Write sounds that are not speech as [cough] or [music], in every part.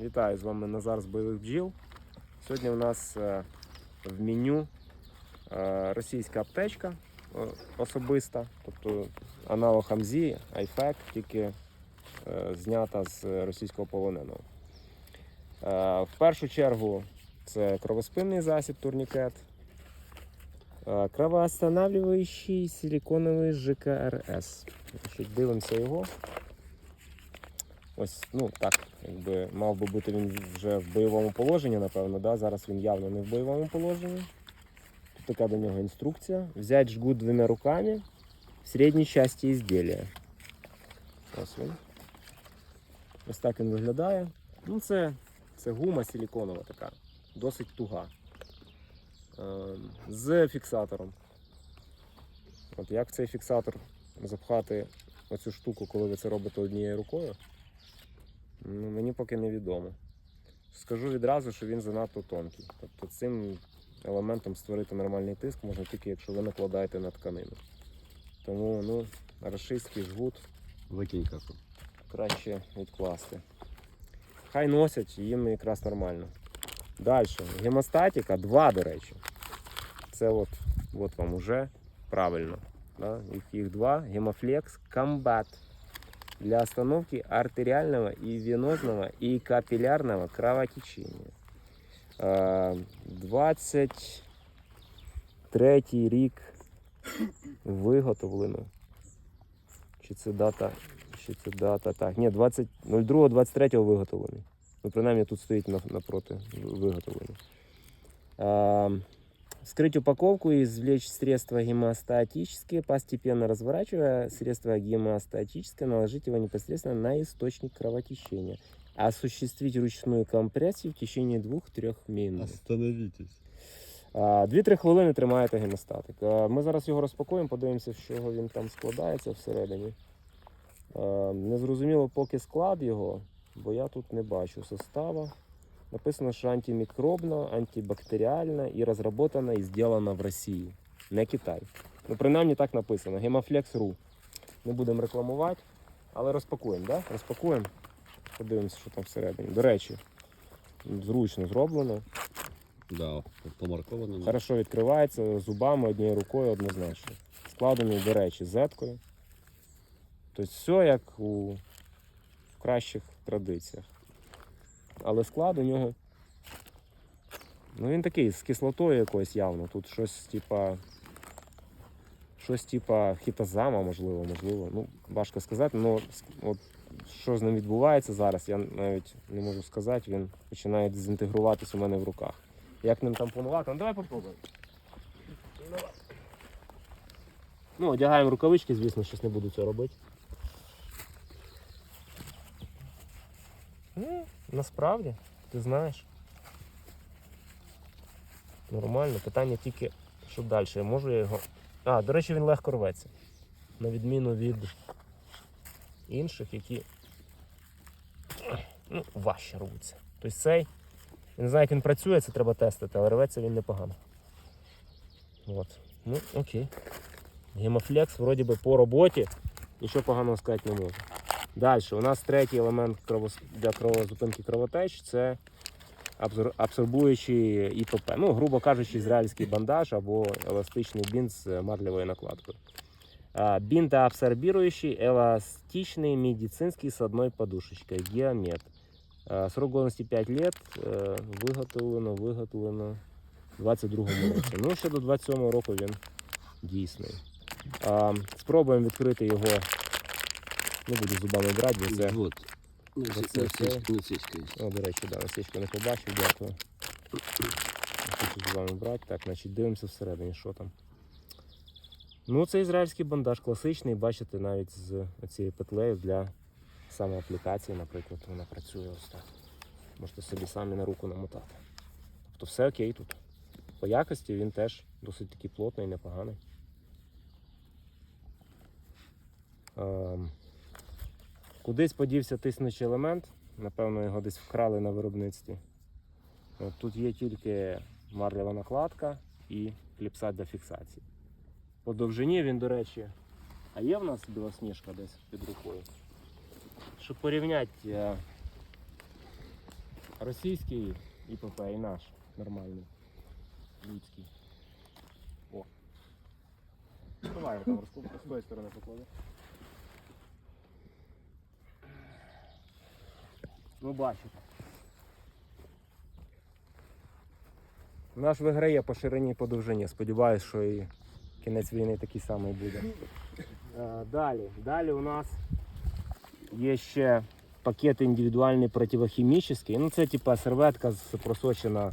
Вітаю з вами Назар з бойових бджіл. Сьогодні у нас е, в меню е, російська аптечка особиста, тобто аналог Амзі, Айфек, тільки е, знята з російського полоненого. В першу чергу це кровоспинний засіб, турнікет, кровоостанавливающий силиконовий ЖКРС. Дивимося його. Ось, ну так, якби мав би бути він вже в бойовому положенні, напевно. Да? Зараз він явно не в бойовому положенні. Тут така до нього інструкція. Взять жгут двома руками в середній часті ізділля. Ось він. Ось так він виглядає. Ну, це, це гума силіконова така, досить туга. Ем, З фіксатором. От як цей фіксатор запхати оцю штуку, коли ви це робите однією рукою? Ну, мені поки невідомо. Скажу відразу, що він занадто тонкий. Тобто цим елементом створити нормальний тиск можна тільки, якщо ви накладаєте на тканину. Тому ну, рашистський жгут Викинь каку. краще відкласти. Хай носять, їм якраз нормально. Далі. Гемостатика 2, до речі. Це от, от вам уже правильно. Да? Їх, їх два. Гемофлекс комбат для остановки артериального и венозного и капиллярного кровотечения. Е, 23 рік виготовлено. Чи це дата? Чи це дата? Так, ні, 20, 02-23 виготовлений. Ну, принаймні тут стоїть на- напроти виготовлений. Вскрыть упаковку и извлечь средства гемостатические, постепенно разворачивая средство гемостатическое, наложить его непосредственно на источник кровотечения. Осуществить ручную компрессию в течение 2-3 минут. Остановитесь. Дві-три хвилини тримаєте гемостатик. Ми зараз його розпакуємо, подивимося, з чого він там складається всередині. А, Не зрозуміло поки склад його, бо я тут не бачу состава. Написано, що антимікробна, антибактеріальна і розроблена і зроблена в Росії, не Китай. Ну, принаймні так написано. Гемофлекс.ру. Не будемо рекламувати, але розпакуємо, да? Розпакуємо. Подивимося, що там всередині. До речі, зручно зроблено. Да, помарковано. Хорошо відкривається зубами однією рукою однозначно. Складений, до речі, зеткою. Тобто все як у кращих традиціях. Але склад у нього. Ну він такий з кислотою якоюсь явно. Тут щось типа. Щось типа хітозама, можливо, можливо. Ну, важко сказати, але от що з ним відбувається зараз, я навіть не можу сказати. Він починає дезінтегруватись у мене в руках. Як ним там планувати? Ну давай попробуємо. Ну, одягаємо рукавички, звісно, щось не буду цього робити. Насправді, ти знаєш. Нормально. Питання тільки, що далі. Я можу я його. А, до речі, він легко рветься. На відміну від інших, які ну, важче рвуться. Тобто цей. Я не знаю, як він працює, це треба тестити, але рветься він непогано. От. Ну, окей. Гемофлекс, вроді би, по роботі. Нічого поганого сказати не можу. Далі, у нас третій елемент для кровозупинки кровотеч це абсор- абсорбуючий ІПП. Ну, грубо кажучи, ізраїльський бандаж або еластичний бінт з марлевою накладкою. А, Бинтоабсорбирующий эластичный медицинский с одной подушечкой. Геомет. Срок годності 5 лет. Е, Виготовлено, виготовлено в 22-му році. Ну, ще до 27-го року він дійсний. Спробуємо відкрити його. Не буду зубами брати, бо це. Вот. Ну, насічка є. О, до речі, да, насічку не побачив, дякую. Не Хочу з вами брати. Так, значить, дивимося всередині, що там. Ну, це ізраїльський бандаж класичний, бачите, навіть з цією петлею для самоаплікації, наприклад, вона працює ось так. Можете собі самі на руку намотати. Тобто все окей тут. По якості він теж досить такий плотний, непоганий. Ем, Кудись подівся тиснучий елемент. Напевно, його десь вкрали на виробництві. От тут є тільки марлева накладка і кліпса для фіксації. По довжині він, до речі, а є в нас білосніжка десь під рукою. Щоб порівняти, е, Російський ІПП і наш нормальний. Людський. О. Давай там розкупку з тої сторони поклади. Ну бачите. Наш виграє по ширині і по довжині. Сподіваюсь, що і кінець війни такий самий буде. Е, Далі. Далі у нас є ще пакет індивідуальний противохімічний. Ну, це типа серветка з- просочена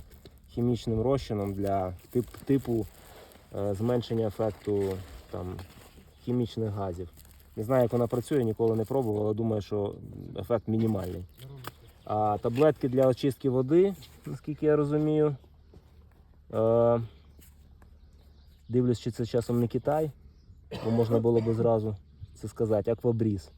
хімічним розчином для тип, типу е, зменшення ефекту там, хімічних газів. Не знаю, як вона працює, ніколи не пробував, але думаю, що ефект мінімальний. Таблетки для очистки води, наскільки я розумію. Дивлюсь, чи це часом не Китай, бо можна було би зразу це сказати, аквабріз.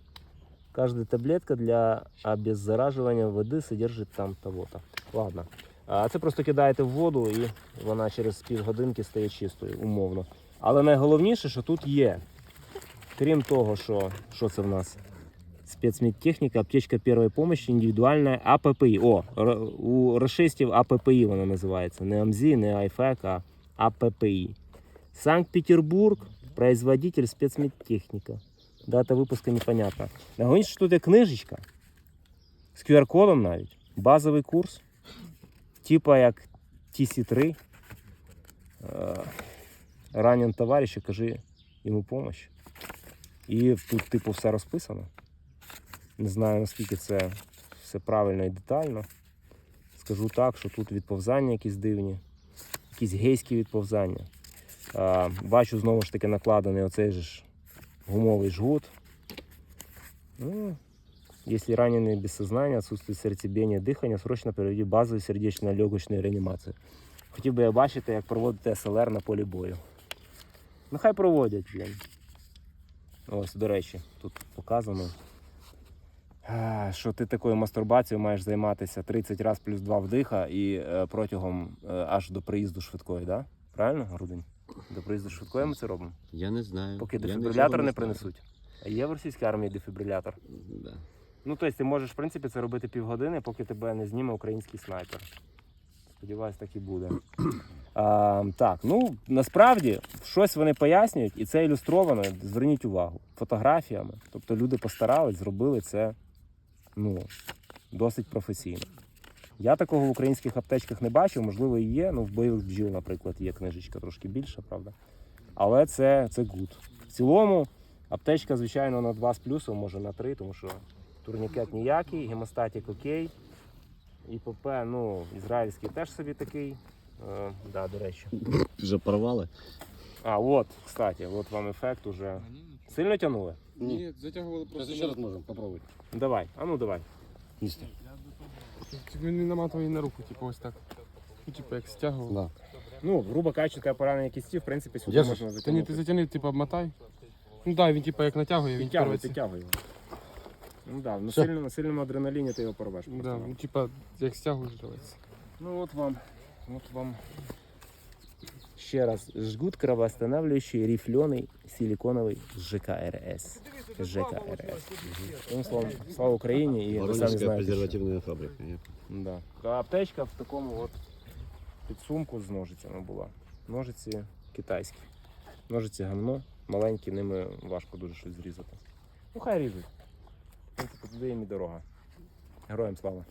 Каждая таблетка для обеззараживания води содержить там того-то. Ладно. А це просто кидаєте в воду і вона через півгодинки стає чистою, умовно. Але найголовніше, що тут є. Крім того, що, що це в нас? Спецмедтехніка, аптечка першої допомоги, індивідуальна АППІ. О, р- у расистів АППІ вона називається. Не АМЗІ, не АйФЕК, а АППІ. Санкт-Петербург, производитель спецмедтехніка. Дата випуску непонятна. Найголовніше, що тут є книжечка з QR-кодом навіть. Базовий курс. Типа як TC3. Е, Ранен товариш, кажи йому допомогу. І тут, типу, все розписано. Не знаю, наскільки це все правильно і детально. Скажу так, що тут відповзання якісь дивні, якісь гейські відповзання. Е, Бачу знову ж таки накладений оцей же ж гумовый жгут. Ну, если раненый без сознания, отсутствует сердцебиение, дихання, срочно проведіть базову сердечно-легочну реанімацію. Хотів би я бачити, як проводити СЛР на полі бою. Ну хай проводять. Ось, до речі, тут показано. А, Що ти такою мастурбацією маєш займатися 30 разів плюс 2 вдиха і е, протягом е, аж до приїзду швидкої, да? Правильно, Грудень? До приїзду швидкої ми це робимо? Я не знаю. Поки дефібрилятор нічого не принесуть. А є в російській армії дефібрилятор. Да. Ну, тобто ти можеш, в принципі, це робити півгодини, поки тебе не зніме український снайпер. Сподіваюсь, так і буде. [clears throat] А, так, ну насправді щось вони пояснюють, і це ілюстровано. Зверніть увагу, фотографіями. Тобто люди постарались, зробили це ну, досить професійно. Я такого в українських аптечках не бачив, можливо, і є. Ну, в бойових бджіл, наприклад, є книжечка трошки більша, правда. Але це, це гуд. В цілому, аптечка, звичайно, на 2 з плюсом, може на 3, тому що турнікет ніякий, гемостатік окей. ІПП, ну, ізраїльський теж собі такий. Е, да, до речі. Вже порвали? А, от, кстати, от вам ефект уже. Сильно тягнули? Ні, затягували Зараз просто. ще раз можемо, попробуй. Давай, а ну давай. Містер. Він не наматував її на руку, типу ось так. Ну, типу, як стягував. Да. Ну, грубо кажучи, таке поранення кісті, в принципі, сюди Держиш? можна Та ні, ти затягнути. затягни, типу, обмотай. Ну так, він типу як натягує, він Підтягуй, порветься. підтягуй його. Ну да, на, Все. сильно, на сильному адреналіні ти його порвеш. Да, просто. ну типа, як стягуєш, рветься. Ну от вам, от вам. Ще раз, жгут кровоостанавливающий рифленый силиконовый ЖКРС. ЖКРС. Ну, словом, слава Україні і ви самі Воронежська знаєте. що- презервативна фабрика. Да. А аптечка в такому от підсумку з ножицями була. Ножиці китайські. Ножиці гамно, маленькі, ними важко дуже щось зрізати. Ну хай ріжуть. В туди їм і дорога. Героям слава.